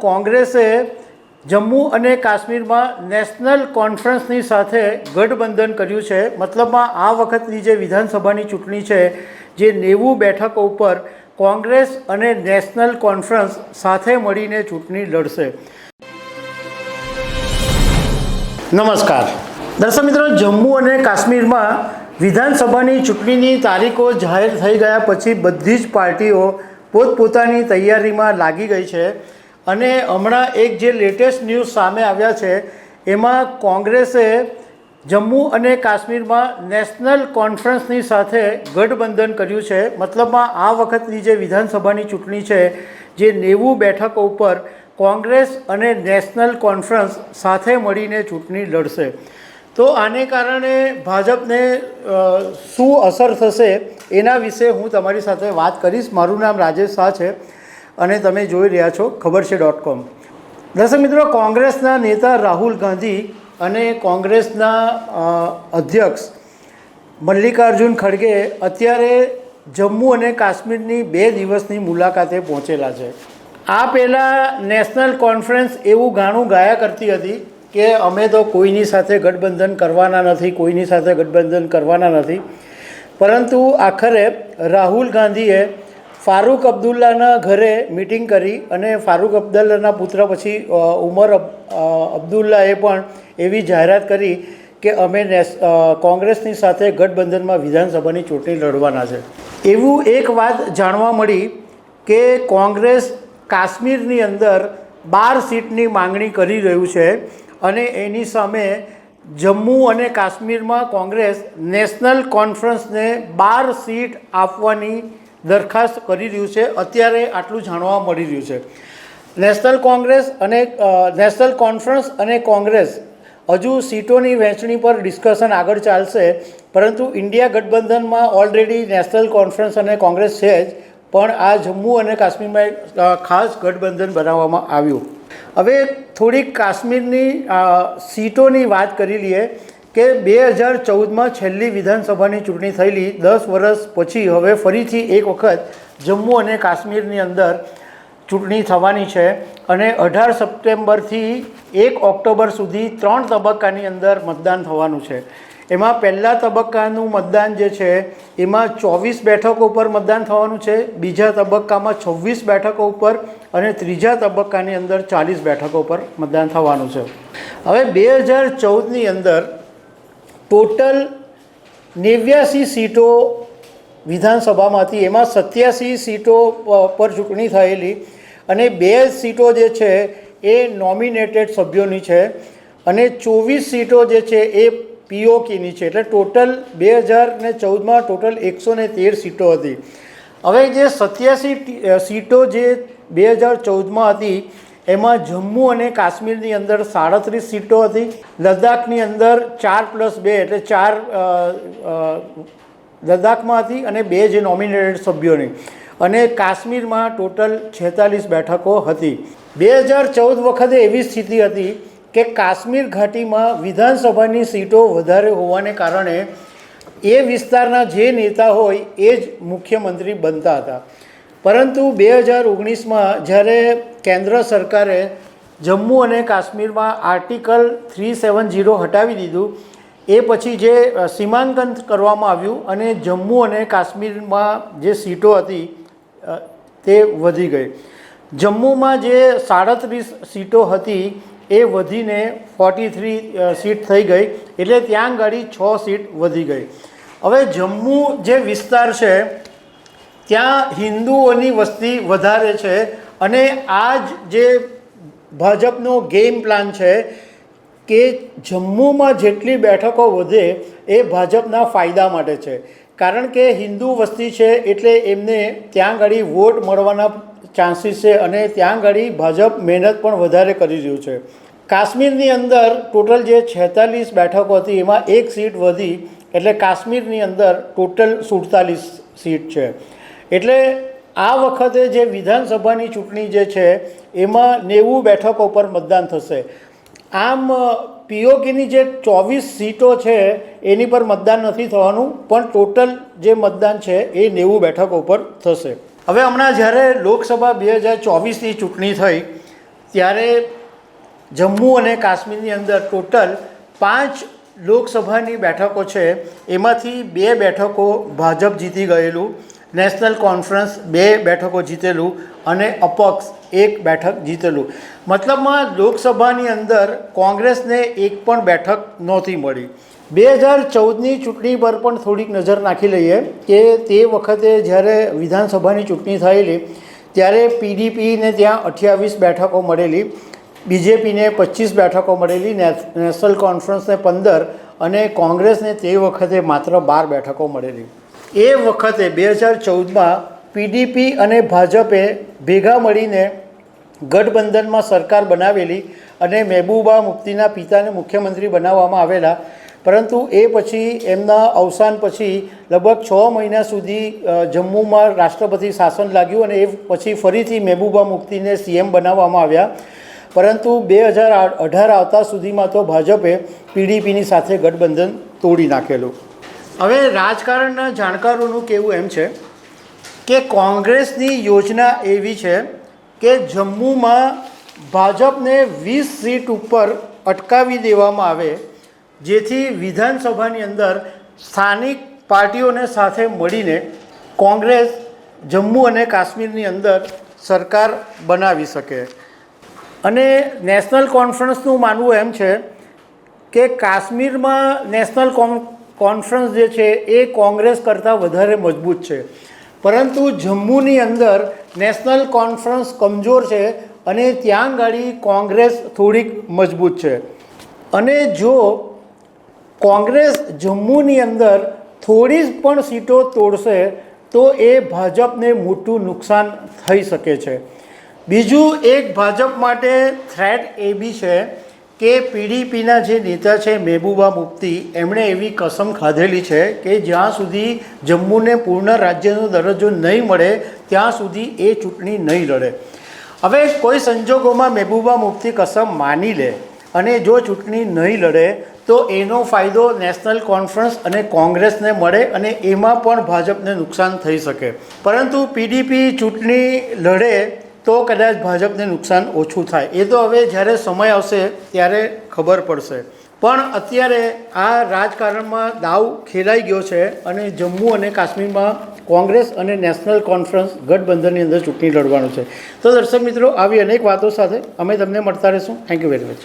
કોંગ્રેસે જમ્મુ અને કાશ્મીરમાં નેશનલ કોન્ફરન્સની સાથે ગઠબંધન કર્યું છે. મતલબમાં આ વખતની જે વિધાનસભાની ચૂંટણી છે, જે નેવું બેઠકો ઉપર કોંગ્રેસ અને નેશનલ કોન્ફરન્સ સાથે મળીને ચૂંટણી લડશે. નમસ્કાર. દર્શક મિત્રો, જમ્મુ અને કાશ્મીરમાં વિધાનસભાની ચૂંટણીની તારીખો જાહેર થઈ ગયા પછી બધી જ પાર્ટીઓ પોતપોતાની તૈયારીમાં લાગી ગઈ છે. અને હમણાં એક જે લેટેસ્ટ ન્યૂઝ સામે આવ્યા છે, એમાં કોંગ્રેસે જમ્મુ અને કાશ્મીરમાં નેશનલ કોન્ફરન્સની સાથે ગઠબંધન કર્યું છે. મતલબમાં આ વખતની જે વિધાનસભાની ચૂંટણી છે, જે નેવું બેઠકો ઉપર કોંગ્રેસ અને નેશનલ કોન્ફરન્સ સાથે મળીને ચૂંટણી લડશે. તો આને કારણે ભાજપને શું અસર થશે એના વિશે હું તમારી સાથે વાત કરીશ. મારું નામ રાજેશ શાહ છે. અને તમે જોઈ રહ્યા છો ખબર છે ડોટ કોમ દર્શક મિત્રો, કોંગ્રેસના નેતા રાહુલ ગાંધી અને કોંગ્રેસના અધ્યક્ષ મલ્લિકાર્જુન ખડગે અત્યારે જમ્મુ અને કાશ્મીરની બે દિવસની મુલાકાતે પહોંચેલા છે. આ પહેલાં નેશનલ કોન્ફરન્સ એવું ગાણું ગાયા કરતી હતી કે અમે તો કોઈની સાથે ગઠબંધન કરવાના નથી, કોઈની સાથે ગઠબંધન કરવાના નથી. પરંતુ આખરે રાહુલ ગાંધીએ ફારૂક અબ્દુલ્લાના ઘરે મિટિંગ કરી અને ફારૂક અબ્દુલ્લાના પુત્ર પછી ઉમર અબ- અબ્દુલ્લાએ પણ એવી જાહેરાત કરી કે અમે નેશ કોંગ્રેસની સાથે ગઠબંધનમાં વિધાનસભાની ચૂંટણી લડવાના છે. એવું એક વાત જાણવા મળી કે કોંગ્રેસ કાશ્મીરની અંદર બાર સીટની માંગણી કરી રહ્યું છે અને એની સામે જમ્મુ અને કાશ્મીરમાં કોંગ્રેસ નેશનલ કોન્ફરન્સને બાર સીટ આપવાની દરખાસ્ત કરી રહ્યું છે. અત્યારે આટલું જાણવા મળી રહ્યું છે. નેશનલ કોંગ્રેસ અને નેશનલ કોન્ફરન્સ અને કોંગ્રેસ હજુ સીટોની વહેંચણી પર ડિસ્કશન આગળ ચાલશે. પરંતુ ઇન્ડિયા ગઠબંધનમાં ઓલરેડી નેશનલ કોન્ફરન્સ અને કોંગ્રેસ છે જ. પણ આ જમ્મુ અને કાશ્મીરમાં ખાસ ગઠબંધન બનાવવામાં આવ્યું. હવે થોડીક કાશ્મીરની સીટોની વાત કરી લઈએ. કે બે હજાર ચૌદમાં છેલ્લી વિધાનસભાની ચૂંટણી થયેલી દસ વર્ષ પછી હવે ફરીથી એક વખત જમ્મુ અને કાશ્મીરની અંદર ચૂંટણી થવાની છે અને અઢાર સપ્ટેમ્બરથી એક ઓક્ટોબર સુધી ત્રણ તબક્કાની અંદર મતદાન થવાનું છે. એમાં પહેલા તબક્કાનું મતદાન જે છે, એમાં ચોવીસ બેઠકો ઉપર મતદાન થવાનું છે, બીજા તબક્કામાં છવ્વીસ બેઠકો ઉપર અને ત્રીજા તબક્કાની અંદર ચાલીસ બેઠકો ઉપર મતદાન થવાનું છે. હવે બે હજાર ચૌદની અંદર ટોટલ નેવ્યાસી સીટો વિધાનસભામાંથી, એમાં સત્યાસી સીટો પર ચૂંટણી થયેલી અને બે સીટો જે છે એ નોમિનેટેડ સભ્યોની છે અને ચોવીસ સીટો જે છે એ પીઓકીની છે. એટલે ટોટલ બે હજાર ને ચૌદમાં ટોટલ એકસો ને તેર સીટો હતી. હવે જે સત્યાસી સીટો જે બે હજાર ચૌદમાં હતી એમાં જમ્મુ અને કાશ્મીરની અંદર સાડત્રીસ સીટો હતી. લદ્દાખની અંદર ચાર પ્લસ બે એટલે ચાર લદ્દાખમાં હતી અને બે જે નોમિનેટેડ સભ્યોની. અને કાશ્મીરમાં ટોટલ છેતાલીસ બેઠકો હતી. બે હજાર ચૌદ વખતે એવી સ્થિતિ હતી કે કાશ્મીર ઘાટીમાં વિધાનસભાની સીટો વધારે હોવાને કારણે એ વિસ્તારના જે નેતા હોય એ જ મુખ્યમંત્રી બનતા હતા. પરંતુ બે હજાર ઓગણીસમાં જ્યારે કેન્દ્ર સરકારે જમ્મુ અને કાશ્મીરમાં આર્ટિકલ થ્રી સેવન જીરો હટાવી દીધું, એ પછી જે સીમાંકન કરવામાં આવ્યું અને જમ્મુ અને કાશ્મીરમાં જે સીટો હતી તે વધી ગઈ. જમ્મુમાં જે સાડત્રીસ સીટો હતી, એ વધીને ફોર્ટી થ્રી સીટ થઈ ગઈ, એટલે ત્યાં આગળ છ સીટ વધી ગઈ. હવે જમ્મુ જે વિસ્તાર છે ત્યાં હિન્દુઓની વસ્તી વધારે છે અને આ જ જે ભાજપનો ગેમ પ્લાન છે કે જમ્મુમાં જેટલી બેઠકો વધે એ ભાજપના ફાયદા માટે છે. કારણ કે હિન્દુ વસ્તી છે એટલે એમને ત્યાં આગળ વોટ મળવાના ચાન્સીસ છે અને ત્યાં આગળ ભાજપ મહેનત પણ વધારે કરી રહ્યું છે. કાશ્મીરની અંદર ટોટલ જે છેતાલીસ બેઠકો હતી એમાં એક સીટ વધી એટલે કાશ્મીરની અંદર ટોટલ સુડતાલીસ સીટ છે. એટલે આ વખતે જે વિધાનસભાની ચૂંટણી જે છે, એમાં નેવું બેઠકો પર મતદાન થશે. આમ, પીઓકેની જે ચોવીસ સીટો છે, એની પર મતદાન નથી થવાનું, પણ ટોટલ જે મતદાન છે, એ નેવું બેઠકો પર થશે. હવે હમણાં જ્યારે લોકસભા બે હજાર ચોવીસની ચૂંટણી થઈ, ત્યારે જમ્મુ અને કાશ્મીરની અંદર ટોટલ પાંચ લોકસભાની બેઠકો છે, એમાંથી બે બેઠકો ભાજપ જીતી ગયેલું નેશનલ કોન્ફરન્સ બે બેઠકો જીતેલું અને અપક્ષ એક બેઠક જીતેલું. મતલબમાં લોકસભાની અંદર કોંગ્રેસને એક પણ બેઠક નહોતી મળી. બે હજાર ચૌદની ચૂંટણી પર પણ થોડીક નજર નાખી લઈએ કે તે વખતે જ્યારે વિધાનસભાની ચૂંટણી થયેલી, ત્યારે પીડીપીને ત્યાં અઠ્યાવીસ બેઠકો મળેલી બીજેપીને પચીસ બેઠકો મળેલી નેશનલ કોન્ફરન્સને પંદર અને કોંગ્રેસને તે વખતે માત્ર બાર બેઠકો મળેલી. એ વખતે બે હજાર ચૌદમાં પીડીપી અને ભાજપે ભેગા મળીને ગઠબંધનમાં સરકાર બનાવેલી અને મહેબૂબા મુફ્તીના પિતાને મુખ્યમંત્રી બનાવવામાં આવેલા. પરંતુ એ પછી એમના અવસાન પછી લગભગ છ મહિના સુધી જમ્મુમાં રાષ્ટ્રપતિ શાસન લાગ્યું અને એ પછી ફરીથી મહેબૂબા મુફ્તીને સીએમ બનાવવામાં આવ્યા. પરંતુ બે હજાર અઢાર આવતા સુધીમાં તો ભાજપે પીડીપીની સાથે ગઠબંધન તોડી નાખેલું. હવે રાજકારણના જાણકારોનું કહેવું એમ છે કે કોંગ્રેસની યોજના એવી છે કે જમ્મુમાં ભાજપને વીસ સીટ ઉપર અટકાવી દેવામાં આવે, જેથી વિધાનસભાની અંદર સ્થાનિક પાર્ટીઓને સાથે મળીને કોંગ્રેસ જમ્મુ અને કાશ્મીરની અંદર સરકાર બનાવી શકે. અને નેશનલ કોન્ફરન્સનું માનવું એમ છે કે કાશ્મીરમાં નેશનલ કોન કોન્ફરન્સ જે છે એ કોંગ્રેસ કરતાં વધારે મજબૂત છે. પરંતુ જમ્મુની અંદર નેશનલ કોન્ફરન્સ કમજોર છે અને ત્યાં ગાડી કોંગ્રેસ થોડીક મજબૂત છે. અને જો કોંગ્રેસ જમ્મુની અંદર થોડી જ પણ સીટો તોડશે, તો એ ભાજપને મોટું નુકસાન થઈ શકે છે. બીજું એક ભાજપ માટે થ્રેટ એ બી છે કે પીડીપીના જે નેતા છે, મહેબૂબા મુફ્તી, એમણે એવી કસમ ખાધેલી છે કે જ્યાં સુધી જમ્મુને પૂર્ણ રાજ્યનો દરજ્જો નહીં મળે, ત્યાં સુધી એ ચૂંટણી નહીં લડે. હવે કોઈ સંજોગોમાં મહેબૂબા મુફ્તી કસમ માની લે અને જો ચૂંટણી નહીં લડે, તો એનો ફાયદો નેશનલ કોન્ફરન્સ અને કોંગ્રેસને મળે અને એમાં પણ ભાજપને નુકસાન થઈ શકે. પરંતુ પીડીપી ચૂંટણી લડે તો કદાચ ભાજપને નુકસાન ઓછું થાય. એ તો હવે જ્યારે સમય આવશે ત્યારે ખબર પડશે. પણ અત્યારે આ રાજકારણમાં દાવ ખેલાઈ ગયો છે અને જમ્મુ અને કાશ્મીરમાં કોંગ્રેસ અને નેશનલ કોન્ફરન્સ ગઠબંધનની અંદર ચૂંટણી લડવાનું છે. તો દર્શક મિત્રો, આવી અનેક વાતો સાથે અમે તમને મળતા રહીશું. Thank you very much